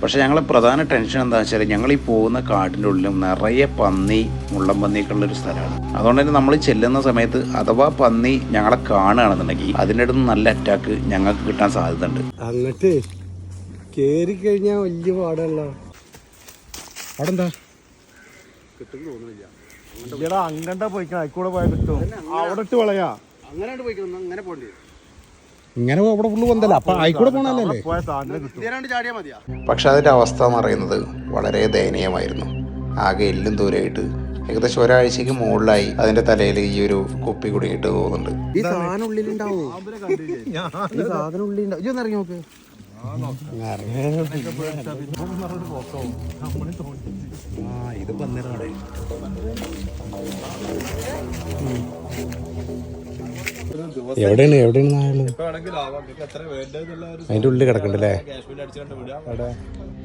പക്ഷെ ഞങ്ങളെ പ്രധാന ടെൻഷൻ എന്താ വെച്ചാൽ ഞങ്ങൾ ഈ പോകുന്ന കാടിന്റെ ഉള്ളിലും നിറയെ പന്നി മുള്ളം പന്നിയൊക്കെ ഉള്ളൊരു സ്ഥലമാണ്. അതുകൊണ്ട് തന്നെ നമ്മൾ ചെല്ലുന്ന സമയത്ത് അഥവാ പന്നി ഞങ്ങളെ കാണുകയാണെന്നുണ്ടെങ്കിൽ അതിന്റെ അടുത്ത് നല്ല അറ്റാക്ക് ഞങ്ങൾക്ക് കിട്ടാൻ സാധ്യതയുണ്ട്. അങ്ങട്ട് കയറി കഴിഞ്ഞാൽ വലിയ പാടല്ല അവിടെ എന്താ അങ്ങണ്ട പോയിക്കണം അയക്കൂടെ പോയാൽ കിട്ടും. അവിടെ ഇട്ട് വളയാ അങ്ങനെ പോയിക്കണം? അങ്ങനെ പോണ്ടി ഇങ്ങനെ അവിടെ ഫുള്ള് പൊന്തല്ല അപ്പൊ ആയിക്കൂടെ പോണല്ലേ പക്ഷെ അതിന്റെ അവസ്ഥ എന്ന് പറയുന്നത് വളരെ ദയനീയമായിരുന്നു. ആകെ എല്ലും ദൂരമായിട്ട് ഏകദേശം ഒരാഴ്ചക്ക് മുകളിലായി അതിന്റെ തലയിൽ ഈ ഒരു കുപ്പി കുടുങ്ങിയിട്ട് പോകുന്നുണ്ട്. ഈ സാധനം ഉള്ളിലുണ്ടാവും? ഈ സാധനം ഉള്ളിലുണ്ടാവും ഇതൊന്ന് ഇറങ്ങി നോക്ക്. ആ ഇത് പന്നിരാടെ എവിടെയാണ്? എവിടെയാണ് നായുള്ളത് അതിന്റെ ഉള്ളിൽ കിടക്കണ്ടല്ലേ?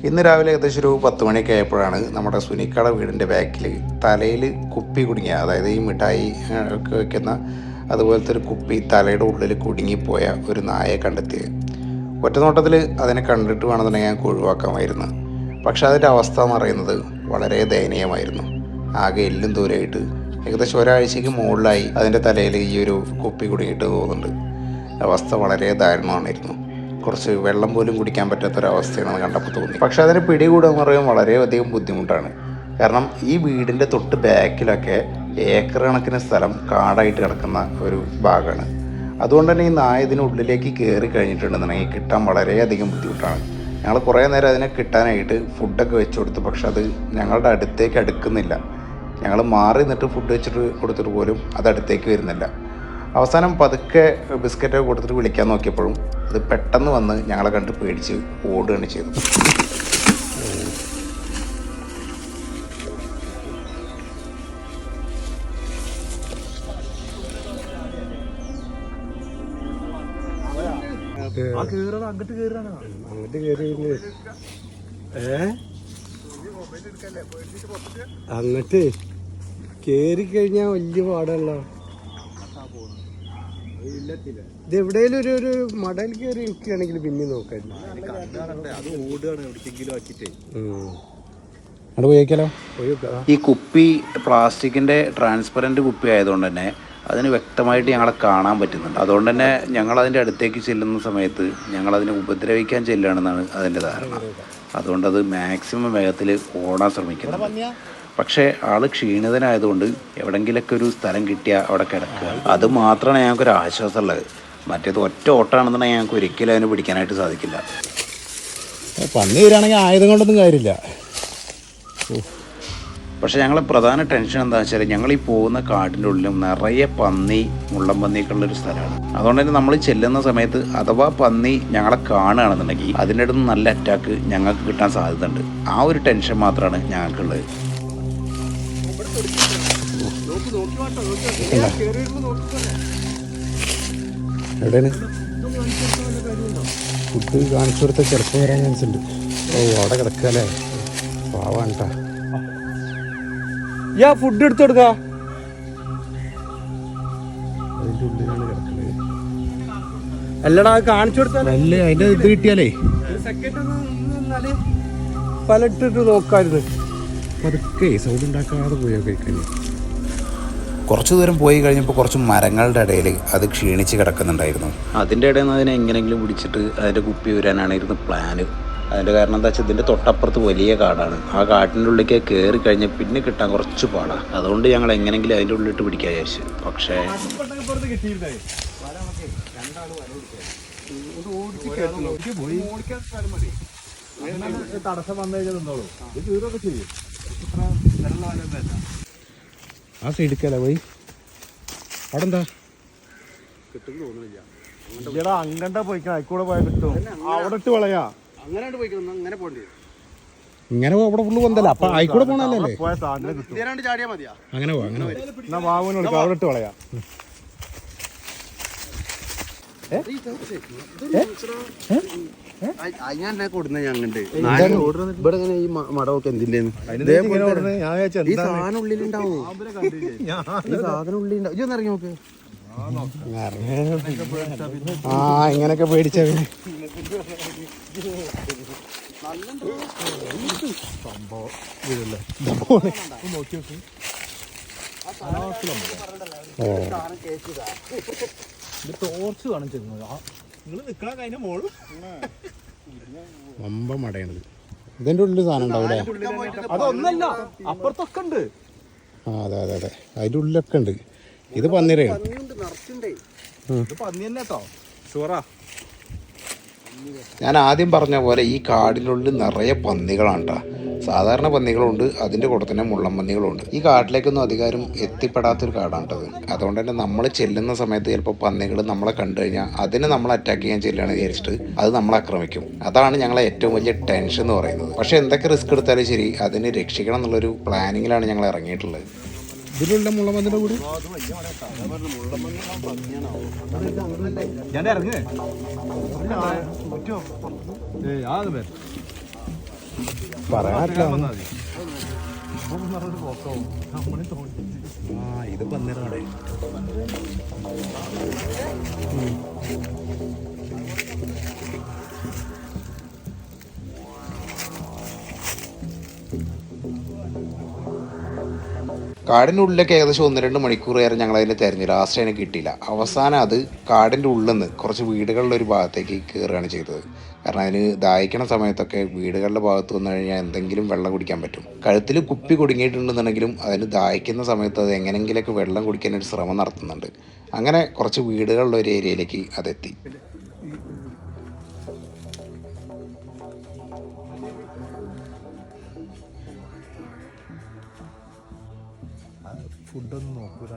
ഇന്ന് രാവിലെ ഏകദേശം ഒരു പത്ത് മണിയൊക്കെ ആയപ്പോഴാണ് നമ്മുടെ സുനിക്കട വീടിന്റെ ബാക്കിൽ തലയിൽ കുപ്പി കുടുങ്ങിയ അതായത് ഈ മിഠായി ഒക്കെ വെക്കുന്ന അതുപോലത്തെ ഒരു കുപ്പി തലയുടെ ഉള്ളിൽ കുടുങ്ങിപ്പോയ ഒരു നായയെ കണ്ടെത്തിയത് ഒറ്റനോട്ടത്തിൽ അതിനെ കണ്ടിട്ട് വേണമെന്നുണ്ടെങ്കിൽ ഞങ്ങൾക്ക് ഒഴിവാക്കാമായിരുന്നു. പക്ഷെ അതിന്റെ അവസ്ഥ എന്ന് പറയുന്നത് വളരെ ദയനീയമായിരുന്നു. ആകെ എല്ലും ദൂരമായിട്ട് ഏകദേശം ഒരാഴ്ചയ്ക്ക് മുകളിലായി അതിന്റെ തലയിൽ ഈ ഒരു കുപ്പി കുടിയിട്ട് പോകുന്നുണ്ട്. അവസ്ഥ വളരെ ദാരുണമാണിരുന്നു കുറച്ച് വെള്ളം പോലും കുടിക്കാൻ പറ്റാത്തൊരവസ്ഥയാണ് കണ്ടപ്പോൾ തോന്നി പക്ഷെ അതിന് പിടികൂടുക എന്ന് പറയുമ്പോൾ വളരെയധികം ബുദ്ധിമുട്ടാണ്. കാരണം ഈ വീടിന്റെ തൊട്ട് ബാക്കിലൊക്കെ ഏക്കർ കണക്കിന് സ്ഥലം കാടായിട്ട് കിടക്കുന്ന ഒരു ഭാഗമാണ്. അതുകൊണ്ട് തന്നെ ഈ നായ ഇതിനുള്ളിലേക്ക് കയറി കഴിഞ്ഞിട്ടുണ്ടെന്നുണ്ടെങ്കിൽ കിട്ടാൻ വളരെയധികം ബുദ്ധിമുട്ടാണ്. ഞങ്ങൾ കുറേ നേരം അതിനെ കിട്ടാനായിട്ട് ഫുഡൊക്കെ വെച്ച് കൊടുത്തു. പക്ഷെ അത് ഞങ്ങളുടെ അടുത്തേക്ക് അടുക്കുന്നില്ല. ഞങ്ങൾ മാറി നിന്നിട്ട് ഫുഡ് വെച്ചിട്ട് കൊടുത്തിട്ട് പോലും അത് അടുത്തേക്ക് വരുന്നില്ല. അവസാനം പതുക്കെ ബിസ്ക്കറ്റൊക്കെ കൊടുത്തിട്ട് വിളിക്കാൻ നോക്കിയപ്പോഴും അത് പെട്ടെന്ന് വന്ന് ഞങ്ങളെ കണ്ട് പേടിച്ച് ഓടുകയാണ് ചെയ്തു കേറാണ് അങ്ങോട്ട് കേറി ഏ? അങ്ങട്ട്. കേറി കഴിഞ്ഞാ വലിയ പാടല്ല? ഇത് എവിടെയെങ്കിലും ഒരു ഒരു മടൽ കയറി നിൽക്കുകയാണെങ്കിൽ പിന്നെ നോക്കായിരുന്നു. അവിടെ പോയേക്കാലോ? ഈ കുപ്പി പ്ലാസ്റ്റിക്കിന്റെ ട്രാൻസ്പെറന്റ് കുപ്പി ആയതുകൊണ്ട് തന്നെ അതിന് വ്യക്തമായിട്ട് ഞങ്ങളെ കാണാൻ പറ്റുന്നുണ്ട്. അതുകൊണ്ട് തന്നെ ഞങ്ങൾ അതിന്റെ അടുത്തേക്ക് ചെല്ലുന്ന സമയത്ത് ഞങ്ങൾ അതിനെ ഉപദ്രവിക്കാൻ ചെല്ലുകയാണെന്നാണ് അതിന്റെ ധാരണ. അതുകൊണ്ട് അത് മാക്സിമം വേഗത്തിൽ ഓടാൻ ശ്രമിക്കുന്നുണ്ട്. പക്ഷേ ആൾ ക്ഷീണിതനായതുകൊണ്ട് എവിടെങ്കിലൊക്കെ ഒരു സ്ഥലം കിട്ടിയാൽ അവിടെ കിടക്കുക. അത് മാത്രമാണ് ഞങ്ങൾക്ക് ഒരു ആശ്വാസമുള്ളത്. മറ്റേത് ഒറ്റ ഓട്ടാണെന്നുണ്ടെങ്കിൽ ഞങ്ങൾക്ക് ഒരിക്കലും അതിനെ പിടിക്കാനായിട്ട് സാധിക്കില്ല. പന്നി വരികയാണെങ്കിൽ ആയുധം കൊണ്ടൊന്നും കാര്യമില്ല. പക്ഷേ ഞങ്ങളെ പ്രധാന ടെൻഷൻ എന്താണെന്ന് വെച്ചാൽ ഞങ്ങൾ ഈ പോകുന്ന കാടിന്റെ ഉള്ളിലും നിറയെ പന്നി മുള്ളം പന്നിയൊക്കെ ഉള്ളൊരു സ്ഥലമാണ്. അതുകൊണ്ട് തന്നെ നമ്മൾ ചെല്ലുന്ന സമയത്ത് അഥവാ പന്നി ഞങ്ങളെ കാണുകയാണെന്നുണ്ടെങ്കിൽ അതിന്റെ അടുത്ത് നല്ല അറ്റാക്ക് ഞങ്ങൾക്ക് കിട്ടാൻ സാധ്യതയുണ്ട്. ആ ഒരു ടെൻഷൻ മാത്രമാണ് ഞങ്ങൾക്കുള്ളത്. എവിടെയാണ്? ഫുഡ് കാണിച്ചു കൊടുത്ത ചിലപ്പോൾ വരാൻ ചാൻസ് ഉണ്ട്. ഓ അവിടെ കിടക്കല്ലേ പാവാണ് കേട്ടാ യാ ഫുഡ് എടുത്തു കൊടുക്കാ. അതിന്റെ ഉള്ളിലാണ് കിടക്കുന്നത് അല്ലടാ അത് കാണിച്ചു കൊടുത്താൽ അതിന്റെ അതിന്റെ ഇത് കിട്ടിയാലേ. പലട്ടിട്ട് നോക്കായിരുന്നു പതുക്കെ സൗണ്ട് ഉണ്ടാക്കാതെ പോയോ കഴിക്കാൻ കുറച്ചു ദൂരം പോയി കഴിഞ്ഞപ്പോൾ കുറച്ച് മരങ്ങളുടെ ഇടയിൽ അത് ക്ഷീണിച്ച് കിടക്കുന്നുണ്ടായിരുന്നു. അതിന്റെ ഇടയിൽ നിന്ന് അതിനെ എങ്ങനെയെങ്കിലും പിടിച്ചിട്ട് അതിന്റെ കുപ്പി വരാനായിരുന്നു പ്ലാന് അതിന്റെ കാരണം എന്താ വെച്ചാൽ ഇതിന്റെ തൊട്ടപ്പുറത്ത് വലിയ കാടാണ്. ആ കാട്ടിന്റെ ഉള്ളിലേക്ക് കയറി കഴിഞ്ഞാൽ പിന്നെ കിട്ടാൻ കുറച്ച് പാടാണ് അതുകൊണ്ട് ഞങ്ങൾ എങ്ങനെയെങ്കിലും അതിന്റെ ഉള്ളിട്ട് പിടിക്കാൻ വിചാരിച്ചു. പക്ഷേ തടസ്സം വന്നു കഴിഞ്ഞാൽ നിന്നോളൂ ഇത് കീറൊക്കെ ചെയ്യും. ആ സൈഡിക്കല്ലേ പോയി? അവിടെ എന്താ അങ്ങനെ അങ്ങണ്ട പോയിക്കണം അതിക്കൂടെ പോയാൽ കിട്ടും. അവിടെ ഇട്ട് വളയാ അങ്ങനെ പോയിക്കണം അങ്ങനെ പോണ്ടി ഇങ്ങനെ അവിടെ ഫുള്ള് പൊന്തല്ല അപ്പൊ ആയിക്കൂടെ പോണല്ലേ പോയ സാധനം കിട്ടും. ചാടിയാ മതിയാ. അങ്ങനെ പോവാ അങ്ങനെ എന്നാ വിളിക്കാം അവിടെ ഇട്ട് വളയാ ഏ? ഇവിടെ ഇങ്ങനെ ഈ മടമൊക്കെ എന്തിന്റെ ഈ സാധനം ഉള്ളിലുണ്ടാവും? ഈ സാധനം ഉള്ളിലുണ്ടാവും ഇതൊന്ന് ഇറങ്ങി നോക്ക്. ആ ഇങ്ങനൊക്കെ പേടിച്ച പിന്നെ. സംഭവം ടോർച്ച് കാണിച്ചിരുന്നു നിങ്ങൾ മോൾ. വമ്പ ഇതിന്റെ ഉള്ളിൽ സാധനം ഉണ്ടാവില്ലേ അതൊന്നല്ല അപ്പുറത്തൊക്കെ ഉണ്ട്. ആ അതെ അതെ അതെ. അതിന്റെ ഉള്ളിലൊക്കെ ഉണ്ട്. ഇത് പന്നിരയാണ് പന്നി തന്നെ കേട്ടോ. ഷുവറാ. ഞാൻ ആദ്യം പറഞ്ഞ പോലെ ഈ കാടിനുള്ളിൽ നിറയെ പന്നികളാണ് ട്ടാ. സാധാരണ പന്നികളുണ്ട് അതിന്റെ കൂടെ തന്നെ മുള്ളൻ പന്നികളുണ്ട്. ഈ കാട്ടിലേക്കൊന്നും അധികാരം എത്തിപ്പെടാത്തൊരു കാടാണ് കേട്ടത് അതുകൊണ്ട് തന്നെ നമ്മൾ ചെല്ലുന്ന സമയത്ത് ചിലപ്പോൾ പന്നികൾ നമ്മളെ കണ്ടു കഴിഞ്ഞാൽ അതിനെ നമ്മൾ അറ്റാക്ക് ചെയ്യാൻ ചെല്ലുകയാണ് വിചാരിച്ചിട്ട് അത് നമ്മളെ ആക്രമിക്കും. അതാണ് ഞങ്ങളെ ഏറ്റവും വലിയ ടെൻഷൻ എന്ന് പറയുന്നത്. പക്ഷേ എന്തൊക്കെ റിസ്ക് എടുത്താലും ശരി അതിനെ രക്ഷിക്കണം എന്നുള്ളൊരു പ്ലാനിങ്ങിലാണ് ഞങ്ങൾ ഇറങ്ങിയിട്ടുള്ളത്. ഇതിലുള്ള മുള്ളമതിന്റെ കൂടി? ഞാൻ ഇറങ്ങേ. വരും ആ ഇത് പന്നിരാടെ കാടിന്റെ ഉള്ളിലേക്ക് ഏകദേശം ഒന്ന് രണ്ട് മണിക്കൂർ നേരം ഞങ്ങൾ അതിനെ തിരഞ്ഞു ലാസ്റ്റ് അതിനെ കിട്ടിയില്ല. അവസാനം അത് കാടിന്റെ ഉള്ളിൽ നിന്ന് കുറച്ച് വീടുകളുടെ ഒരു ഭാഗത്തേക്ക് കയറുകയാണ് ചെയ്തത്. കാരണം അതിന് ദാഹിക്കണ സമയത്തൊക്കെ വീടുകളുടെ ഭാഗത്ത് വന്നു കഴിഞ്ഞാൽ എന്തെങ്കിലും വെള്ളം കുടിക്കാൻ പറ്റും. കഴുത്തിൽ കുപ്പി കുടുങ്ങിയിട്ടുണ്ടെന്നുണ്ടെങ്കിലും അതിന് ദാഹിക്കുന്ന സമയത്ത് അത് എങ്ങനെങ്കിലൊക്കെ വെള്ളം കുടിക്കാനൊരു ശ്രമം നടത്തുന്നുണ്ട്. അങ്ങനെ കുറച്ച് വീടുകളുടെ ഒരു ഏരിയയിലേക്ക് അതെത്തി. ഫുഡൊന്നും നോക്കൂല.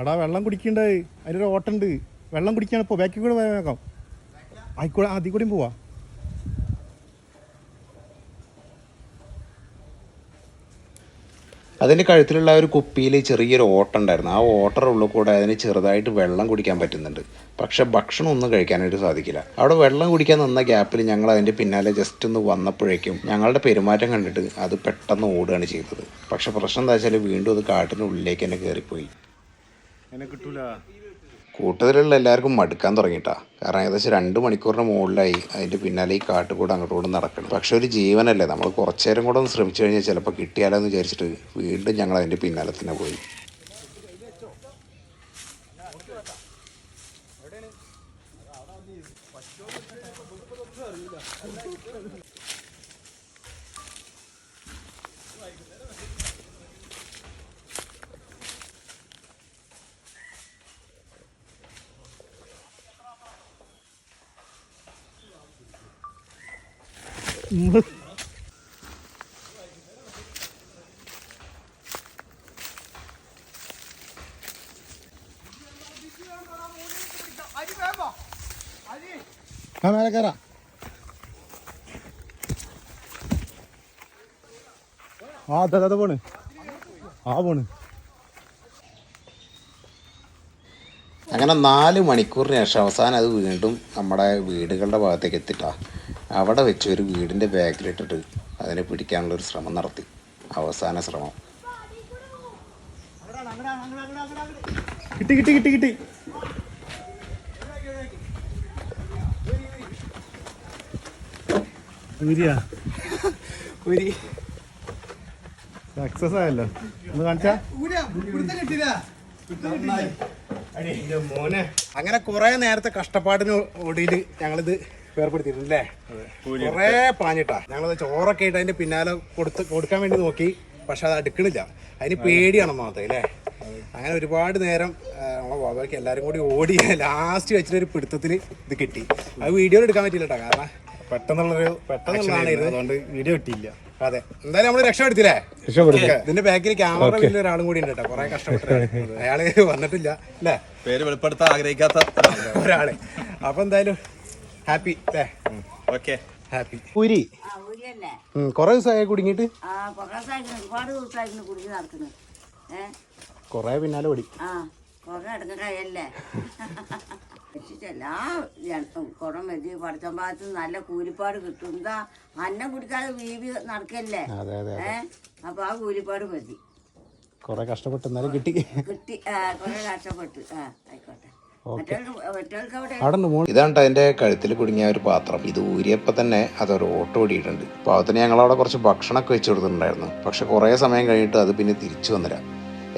എടാ വെള്ളം കുടിക്കണ്ടേ. അതിന്റെ ഒരു ഓട്ടുണ്ട് വെള്ളം കുടിക്കാണ് ഇപ്പോൾ ബാക്കി കൂടെ വേഗം ആയിക്കൂടെ അതിൽ കൂടെയും പോവാ. അതിന്റെ കഴുത്തിലുള്ള ഒരു കുപ്പിയിൽ ചെറിയൊരു ഓട്ടം ഉണ്ടായിരുന്നു ആ ഓട്ടറുള്ള ഉള്ളിൽ കൂടെ അതിന് ചെറുതായിട്ട് വെള്ളം കുടിക്കാൻ പറ്റുന്നുണ്ട്. പക്ഷെ ഭക്ഷണം ഒന്നും കഴിക്കാനായിട്ട് സാധിക്കില്ല. അവിടെ വെള്ളം കുടിക്കാൻ നിന്ന ഗ്യാപ്പിൽ ഞങ്ങൾ അതിന്റെ പിന്നാലെ ജസ്റ്റ് ഒന്ന് വന്നപ്പോഴേക്കും ഞങ്ങളുടെ പെരുമാറ്റം കണ്ടിട്ട് അത് പെട്ടെന്ന് ഓടുകയാണ് ചെയ്തത്. പക്ഷെ പ്രശ്നം എന്താ വെച്ചാൽ വീണ്ടും അത് കാട്ടിന്റെ ഉള്ളിലേക്ക് തന്നെ കയറിപ്പോയി. കൂട്ടത്തിലുള്ള എല്ലാവർക്കും മടുക്കാൻ തുടങ്ങിയിട്ടാ കാരണം ഏകദേശം രണ്ട് മണിക്കൂറിന് മുകളിലായി. അതിന്റെ പിന്നാലെ ഈ കാട്ടുകൂടെ അങ്ങോട്ടും നടക്കണം. പക്ഷെ ഒരു ജീവനല്ലേ. നമ്മൾ കുറച്ചു നേരം കൂടെ ഒന്ന് ശ്രമിച്ചു കഴിഞ്ഞാൽ ചിലപ്പോൾ കിട്ടിയാലോ എന്ന് വിചാരിച്ചിട്ട് വീണ്ടും ഞങ്ങൾ അതിന്റെ പിന്നാലെ തന്നെ പോയി. ആ മേലെ ആ അതെ അതെ പോണ്. ആ പോണ്. അങ്ങനെ നാല് മണിക്കൂറിന് ശേഷം അവസാനം അത് വീണ്ടും നമ്മുടെ വീടുകളുടെ ഭാഗത്തേക്ക് എത്തിട്ടാ. അവിടെ വെച്ച് ഒരു വീടിന്റെ ബാക്കിലിട്ടിട്ട് അതിനെ പിടിക്കാനുള്ള ഒരു ശ്രമം നടത്തി. അവസാന ശ്രമം. കിട്ടി കിട്ടി കിട്ടി കിട്ടി. സക്സസ് ആയല്ലോ. ഒന്ന് കാണിച്ചാ? മോനെ. അങ്ങനെ കുറെ നേരത്തെ കഷ്ടപ്പാടിന് ഒടിയിൽ ഞങ്ങളിത് ഏർപ്പെടുത്തിയിട്ടുണ്ടല്ലേ കുറെ പാഞ്ഞിട്ടാ. ഞങ്ങളത് ചോറൊക്കെ ആയിട്ട് അതിന്റെ പിന്നാലെ കൊടുത്ത് കൊടുക്കാൻ വേണ്ടി നോക്കി പക്ഷെ അത് അടുക്കണില്ല. അതിന് പേടിയാണ് മാത്രമേ അല്ലേ? അങ്ങനെ ഒരുപാട് നേരം നമ്മളെ ബാബയ്ക്ക് എല്ലാവരും കൂടി ഓടി ലാസ്റ്റ് വെച്ചിട്ട് ഒരു പിടുത്തത്തിൽ ഇത് കിട്ടി. അത് വീഡിയോ എടുക്കാൻ പറ്റില്ല കേട്ടോ കാരണം പെട്ടെന്നുള്ളൊരു പെട്ടെന്നുള്ളതാണ്. അതുകൊണ്ട് വീഡിയോ കിട്ടിയില്ല. അതെ. എന്തായാലും നമ്മൾ രക്ഷപ്പെടുത്തില്ലേ. ഇതിന്റെ ബാക്കിൽ ക്യാമറ വലിയ ഒരാളും കൂടി ഉണ്ട് കേട്ടോ കുറെ കഷ്ടപ്പെട്ടു അയാൾ വന്നിട്ടില്ല അല്ലേ? പേര് വെളിപ്പെടുത്താൻ ആഗ്രഹിക്കാത്ത ഒരാൾ. അപ്പൊ എന്തായാലും ഹാപ്പി അല്ലേ ഓക്കെ ഹാപ്പി ഊരിയല്ലേ കൊറേ ദിവസമായി കുടുങ്ങിയിട്ട്? ആ കുറേ പിന്നാലെ ഓടി. കുടം വെച്ച് പഠിച്ച ഭാഗത്ത് നല്ല കൂലിപ്പാട് കിട്ടും. എന്താ അന്നം കുടിക്കാതെ വീവി നടക്കല്ലേ? അതെ അതെ ഏ? അപ്പൊ ആ കൂലിപ്പാട് മതി. കുറെ കഷ്ടപ്പെട്ടു എന്നാലും കിട്ടി. കിട്ടി. കുറെ കഷ്ടപ്പെട്ട്. ആ ആയിക്കോട്ടെ. അവിടെ അവിടെ ഇതാണ് അതിന്റെ കഴുത്തിൽ കുടുങ്ങിയ ഒരു പാത്രം. ഇത് ഊരിയപ്പോൾ തന്നെ അതൊരു ഓട്ടോ ഓടിയിട്ടുണ്ട്. പാവത്തിന് ഞങ്ങളവിടെ കുറച്ച് ഭക്ഷണമൊക്കെ വെച്ച് കൊടുത്തിട്ടുണ്ടായിരുന്നു. പക്ഷെ കുറേ സമയം കഴിഞ്ഞിട്ട് അത് പിന്നെ തിരിച്ചു വന്നില്ല.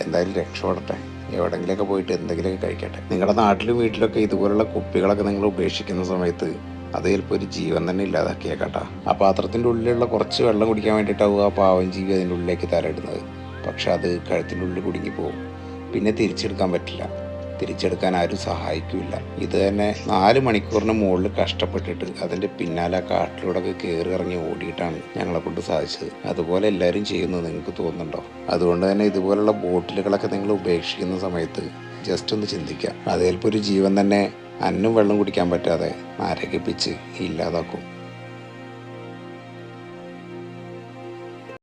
എന്തായാലും രക്ഷപ്പെടട്ടെ. എവിടെങ്കിലൊക്കെ പോയിട്ട് എന്തെങ്കിലുമൊക്കെ കഴിക്കട്ടെ. നിങ്ങളുടെ നാട്ടിലും വീട്ടിലൊക്കെ ഇതുപോലുള്ള കുപ്പികളൊക്കെ നിങ്ങൾ ഉപേക്ഷിക്കുന്ന സമയത്ത് അത് ചിലപ്പോൾ ഒരു ജീവൻ തന്നെ ഇല്ലാതാക്കിയേക്കട്ടാ. ആ പാത്രത്തിന്റെ ഉള്ളിലുള്ള കുറച്ച് വെള്ളം കുടിക്കാൻ വേണ്ടിയിട്ടാവും ആ പാവം ജീവി അതിന്റെ ഉള്ളിലേക്ക് തലയിടുന്നത്. പക്ഷെ അത് കഴുത്തിന്റെ ഉള്ളിൽ കുടുങ്ങിപ്പോവും. പോകും പിന്നെ തിരിച്ചെടുക്കാൻ പറ്റില്ല. തിരിച്ചെടുക്കാൻ ആരും സഹായിക്കില്ല. ഇത് തന്നെ നാല് മണിക്കൂറിന് മുകളിൽ കഷ്ടപ്പെട്ടിട്ട് അതിന്റെ പിന്നാലെ കാട്ടിലൂടെ കയറി ഇറങ്ങി ഓടിയിട്ടാണ് ഞങ്ങളെ കൊണ്ട് സാധിച്ചത്. അതുപോലെ എല്ലാവരും ചെയ്യുന്നത് നിങ്ങൾക്ക് തോന്നുന്നുണ്ടോ? അതുകൊണ്ട് തന്നെ ഇതുപോലുള്ള ബോട്ടിലുകളൊക്കെ നിങ്ങൾ ഉപേക്ഷിക്കുന്ന സമയത്ത് ജസ്റ്റ് ഒന്ന് ചിന്തിക്കുക. ഒരു ജീവൻ തന്നെ അന്നും വെള്ളം കുടിക്കാൻ പറ്റാതെ നരകിപ്പിച്ച് ഇല്ലാതാക്കും.